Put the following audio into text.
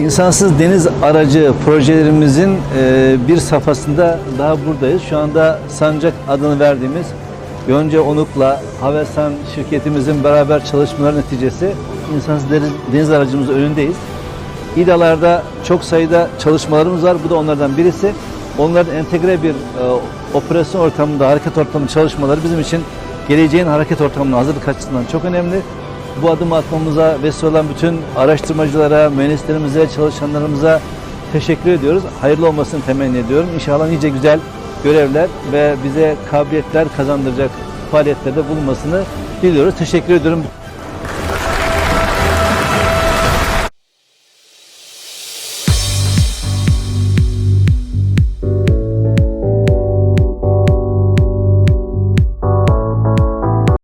İnsansız deniz aracı projelerimizin e, bir safhasında daha buradayız. Şu anda Sancak adını verdiğimiz Yonca Onuk'la Havelsan şirketimizin beraber çalışmaları neticesi insansız deniz, deniz aracımızın önündeyiz. İDA'larda çok sayıda çalışmalarımız var. Bu da onlardan birisi. Onların entegre bir e, operasyon ortamında, hareket ortamı çalışmaları bizim için geleceğin hareket ortamına hazırlık açısından çok önemli. Bu adımı atmamıza vesile olan bütün araştırmacılara, mühendislerimize, çalışanlarımıza teşekkür ediyoruz. Hayırlı olmasını temenni ediyorum. İnşallah nice güzel görevler ve bize kabiliyetler kazandıracak faaliyetlerde bulunmasını diliyoruz. Teşekkür ediyorum.